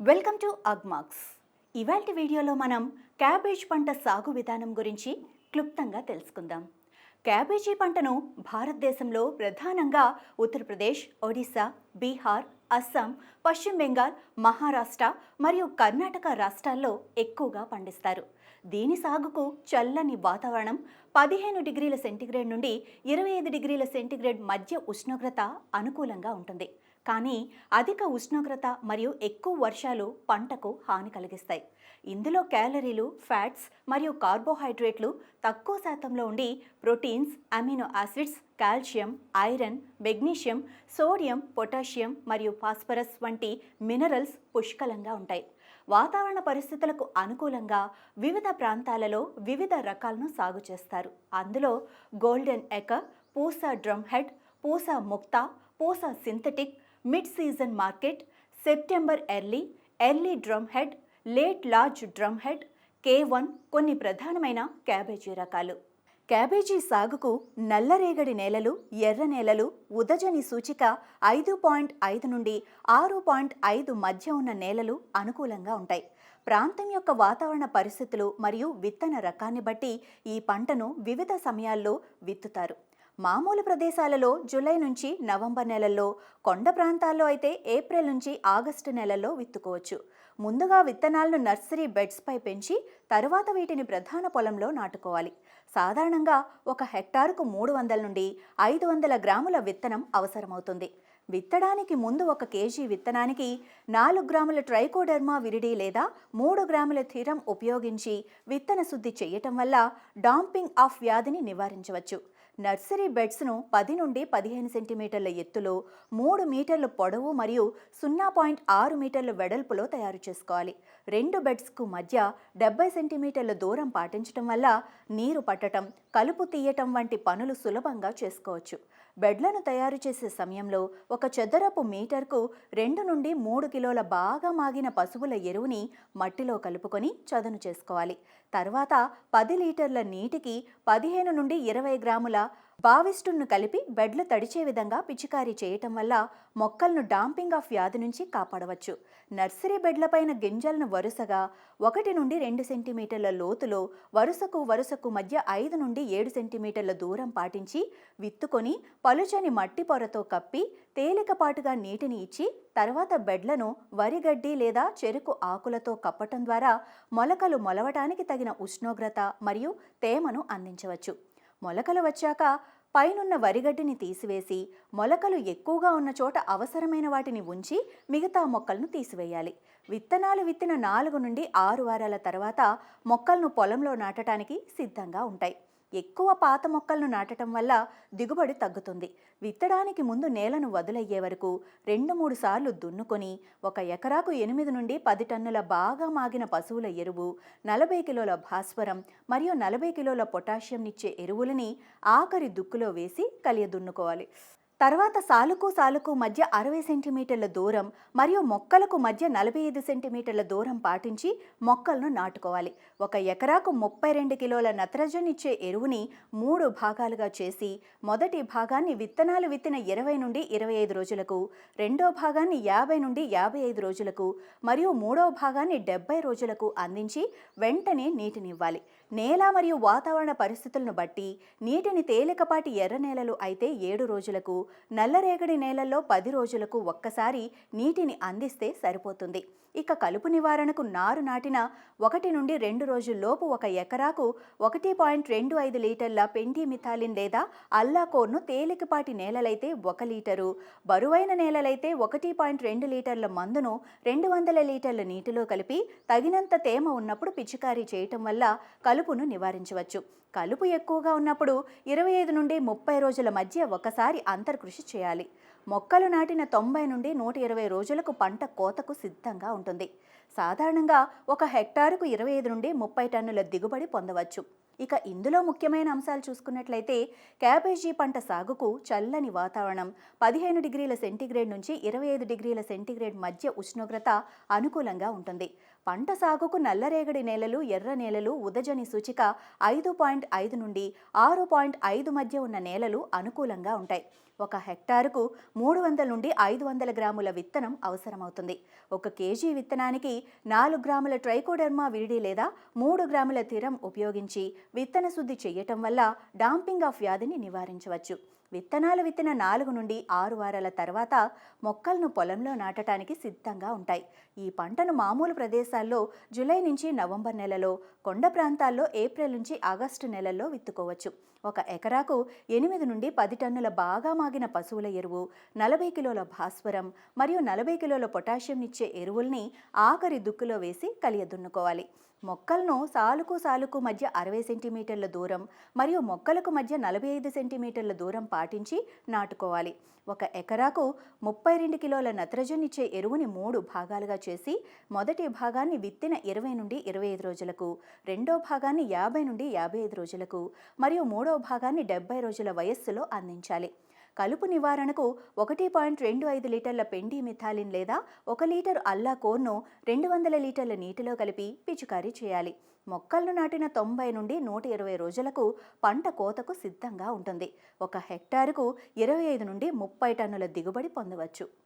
Welcome to Agmax. ఇవాల్టి వీడియోలో మనం క్యాబేజ్ పంట సాగు విధానం గురించి క్లుప్తంగా తెలుసుకుందాం. క్యాబేజీ పంటను భారతదేశంలో ప్రధానంగా ఉత్తరప్రదేశ్ ఒడిశా బీహార్ అస్సాం పశ్చిమ బెంగాల్ మహారాష్ట్ర మరియు కర్ణాటక రాష్ట్రాల్లో ఎక్కువగా పండిస్తారు. దీని సాగుకు చల్లని వాతావరణం పదిహేను డిగ్రీల సెంటీగ్రేడ్ నుండి ఇరవై ఐదు డిగ్రీల సెంటీగ్రేడ్ మధ్య ఉష్ణోగ్రత అనుకూలంగా ఉంటుంది. కానీ అధిక ఉష్ణోగ్రత మరియు ఎక్కువ వర్షాలు పంటకు హాని కలిగిస్తాయి. ఇందులో క్యాలరీలు ఫ్యాట్స్ మరియు కార్బోహైడ్రేట్లు తక్కువ శాతంలో ఉండి proteins amino acids calcium iron magnesium sodium potassium మరియు ఫాస్ఫరస్ వంటి మినరల్స్ పుష్కలంగా ఉంటాయి. వాతావరణ పరిస్థితులకు అనుకూలంగా వివిధ ప్రాంతాలలో వివిధ రకాలను సాగు చేస్తారు. అందులో golden acre Pusa drum head Pusa Mukta Pusa synthetic mid season market September early early drum head late large drum head K one కొన్ని ప్రధానమైన క్యాబేజీ రకాలు. క్యాబేజీ సాగుకు నల్లరేగడి నేలలు ఎర్ర నేలలు ఉదజని సూచిక ఐదు పాయింట్ ఐదు నుండి ఆరు పాయింట్ ఐదు మధ్య ఉన్న నేలలు అనుకూలంగా ఉంటాయి. ప్రాంతం యొక్క వాతావరణ పరిస్థితులు మరియు విత్తన రకాన్ని బట్టి ఈ పంటను వివిధ సమయాల్లో విత్తుతారు. మామూలు ప్రదేశాలలో జూలై నుంచి నవంబర్ నెలల్లో కొండ ప్రాంతాల్లో అయితే ఏప్రిల్ నుంచి ఆగస్టు నెలల్లో విత్తుకోవచ్చు. ముందుగా విత్తనాలను నర్సరీ బెడ్స్పై పెంచి తరువాత వీటిని ప్రధాన పొలంలో నాటుకోవాలి. సాధారణంగా ఒక హెక్టారుకు మూడు వందల నుండి ఐదు వందల గ్రాముల విత్తనం అవసరమవుతుంది. విత్తడానికి ముందు ఒక కేజీ విత్తనానికి నాలుగు గ్రాముల ట్రైకోడర్మా విరిడి లేదా మూడు గ్రాముల థిరం ఉపయోగించి విత్తన శుద్ధి చేయటం వల్ల డాంపింగ్ ఆఫ్ వ్యాధిని నివారించవచ్చు. నర్సరీ బెడ్స్ను పది నుండి పదిహేను సెంటీమీటర్ల ఎత్తులో మూడు మీటర్ల పొడవు మరియు సున్నా పాయింట్ ఆరు మీటర్ల వెడల్పులో తయారు చేసుకోవాలి. రెండు బెడ్స్కు మధ్య డెబ్బై సెంటీమీటర్ల దూరం పాటించడం వల్ల నీరు పట్టటం కలుపు తీయటం వంటి పనులు సులభంగా చేసుకోవచ్చు. బెడ్లను తయారు చేసే సమయంలో ఒక చదరపు మీటర్కు రెండు నుండి మూడు కిలోల బాగా మాగిన పశువుల ఎరువుని మట్టిలో కలుపుకొని చదును చేసుకోవాలి. తర్వాత పది లీటర్ల నీటికి పదిహేను నుండి ఇరవై గ్రాముల బావిస్టును కలిపి బెడ్లు తడిచే విధంగా పిచికారీ చేయటం వల్ల మొక్కలను డాంపింగ్ ఆఫ్ వ్యాధి నుంచి కాపాడవచ్చు. నర్సరీ బెడ్లపైన గింజలను వరుసగా ఒకటి నుండి రెండు సెంటీమీటర్ల లోతులో వరుసకు వరుసకు మధ్య ఐదు నుండి ఏడు సెంటీమీటర్ల దూరం పాటించి విత్తుకొని పలుచని మట్టి పొరతో కప్పి తేలికపాటుగా నీటిని ఇచ్చి తర్వాత బెడ్లను వరిగడ్డి లేదా చెరుకు ఆకులతో కప్పటం ద్వారా మొలకలు మొలవటానికి తగిన ఉష్ణోగ్రత మరియు తేమను అందించవచ్చు. మొలకలు వచ్చాక పైనున్న వరిగడ్డిని తీసివేసి మొలకలు ఎక్కువగా ఉన్న చోట అవసరమైన వాటిని ఉంచి మిగతా మొక్కలను తీసివేయాలి. విత్తనాలు విత్తిన నాలుగు నుండి ఆరు వారాల తర్వాత మొక్కలను పొలంలో నాటడానికి సిద్ధంగా ఉంటాయి. ఎక్కువ పాత మొక్కలను నాటడం వల్ల దిగుబడి తగ్గుతుంది. విత్తడానికి ముందు నేలను వదిలయ్యే వరకు రెండు మూడు సార్లు దున్నుకొని ఒక ఎకరాకు ఎనిమిది నుండి పది టన్నుల బాగా మాగిన పశువుల ఎరువు నలభై కిలోల భాస్వరం మరియు నలభై కిలోల పొటాషియం ఇచ్చే ఎరువులని ఆఖరి దుక్కులో వేసి కలియదున్నుకోవాలి. తర్వాత సాలుకు సాలుకు మధ్య అరవై సెంటీమీటర్ల దూరం మరియు మొక్కలకు మధ్య నలభై ఐదు సెంటీమీటర్ల దూరం పాటించి మొక్కలను నాటుకోవాలి. ఒక ఎకరాకు ముప్పై రెండు కిలోల నత్రజని ఇచ్చే ఎరువుని మూడు భాగాలుగా చేసి మొదటి భాగాన్ని విత్తనాలు విత్తిన ఇరవై నుండి ఇరవై ఐదు రోజులకు రెండో భాగాన్ని యాభై నుండి యాభై ఐదు రోజులకు మరియు మూడో భాగాన్ని డెబ్బై రోజులకు అందించి వెంటనే నీటినివ్వాలి నేల మరియు వాతావరణ పరిస్థితులను బట్టి నీటిని తేలికపాటి ఎర్ర నేలలు అయితే ఏడు రోజులకు నల్లరేగడి నేలల్లో పది రోజులకు ఒక్కసారి నీటిని అందిస్తే సరిపోతుంది. ఇక కలుపు నివారణకు నారు నాటిన ఒకటి నుండి రెండు రోజుల్లోపు ఒక ఎకరాకు ఒకటి పాయింట్ రెండు ఐదు లీటర్ల పెండిమిథాలిన్ లేదా అల్లాకోర్ను తేలికపాటి నేలలైతే ఒక లీటరు. బరువైన నేలలైతే ఒకటి పాయింట్ రెండు లీటర్ల మందును రెండు వందల లీటర్ల నీటిలో కలిపి తగినంత తేమ ఉన్నప్పుడు పిచికారీ చేయటం వల్ల కలుపును నివారించవచ్చు. కలుపు ఎక్కువగా ఉన్నప్పుడు ఇరవై ఐదు నుండి ముప్పై రోజుల మధ్య ఒకసారి అంతర్కృషి చేయాలి. మొక్కలు నాటిన తొంభై నుండి నూట ఇరవై రోజులకు పంట కోతకు సిద్ధంగా ఉంటుంది. సాధారణంగా ఒక హెక్టారుకు ఇరవై ఐదు నుండి ముప్పై టన్నుల దిగుబడి పొందవచ్చు. ఇక ఇందులో ముఖ్యమైన అంశాలు చూసుకున్నట్లయితే క్యాబేజీ పంట సాగుకు చల్లని వాతావరణం పదిహేను డిగ్రీల సెంటీగ్రేడ్ నుంచి ఇరవై ఐదు డిగ్రీల సెంటీగ్రేడ్ మధ్య ఉష్ణోగ్రత అనుకూలంగా ఉంటుంది. పంట సాగుకు నల్లరేగడి నేలలు ఎర్ర నేలలు ఉదజని సూచిక ఐదు పాయింట్ ఐదు నుండి ఆరు పాయింట్ ఐదు మధ్య ఉన్న నేలలు అనుకూలంగా ఉంటాయి. ఒక హెక్టారుకు మూడు వందల నుండి ఐదు వందల గ్రాముల విత్తనం అవసరమవుతుంది. ఒక కేజీ విత్తనానికి నాలుగు గ్రాముల ట్రైకోడర్మా వీడి లేదా మూడు గ్రాముల తిరం ఉపయోగించి విత్తన శుద్ధి చేయటం వల్ల డాంపింగ్ ఆఫ్ వ్యాధిని నివారించవచ్చు. విత్తనాలు విత్తిన నాలుగు నుండి ఆరు వారాల తర్వాత మొక్కలను పొలంలో నాటడానికి సిద్ధంగా ఉంటాయి. ఈ పంటను మామూలు ప్రదేశాల్లో జూలై నుంచి నవంబర్ నెలలో కొండ ప్రాంతాల్లో ఏప్రిల్ నుంచి ఆగస్టు నెలల్లో విత్తుకోవచ్చు. ఒక ఎకరాకు ఎనిమిది నుండి పది టన్నుల బాగా మాగిన పశువుల ఎరువు నలభై కిలోల భాస్వరం మరియు నలభై కిలోల పొటాషియం ఇచ్చే ఎరువుల్ని ఆఖరి దుక్కులో వేసి కలియదున్నుకోవాలి. మొక్కలను సాలుకు సాలుకు మధ్య అరవై సెంటీమీటర్ల దూరం మరియు మొక్కలకు మధ్య నలభై ఐదు సెంటీమీటర్ల దూరం పాటించి నాటుకోవాలి. ఒక ఎకరాకు ముప్పై రెండు కిలోల నత్రజనిచ్చే ఎరువుని మూడు భాగాలుగా చేసి మొదటి భాగాన్ని విత్తిన ఇరవై నుండి ఇరవై ఐదు రోజులకు రెండో భాగాన్ని యాభై నుండి యాభై ఐదు రోజులకు మరియు మూడో భాగాన్ని డెబ్బై రోజుల వయస్సులో అందించాలి. కలుపు నివారణకు ఒకటి పాయింట్ రెండు ఐదు లీటర్ల పెండి మిథాలిన్ లేదా ఒక లీటర్ అల్లా కోర్ను రెండు వందల లీటర్ల నీటిలో కలిపి పిచికారీ చేయాలి. మొక్కలను నాటిన తొంభై నుండి నూట ఇరవై రోజులకు పంట కోతకు సిద్ధంగా ఉంటుంది. ఒక హెక్టారుకు ఇరవై ఐదు నుండి ముప్పై టన్నుల దిగుబడి పొందవచ్చు.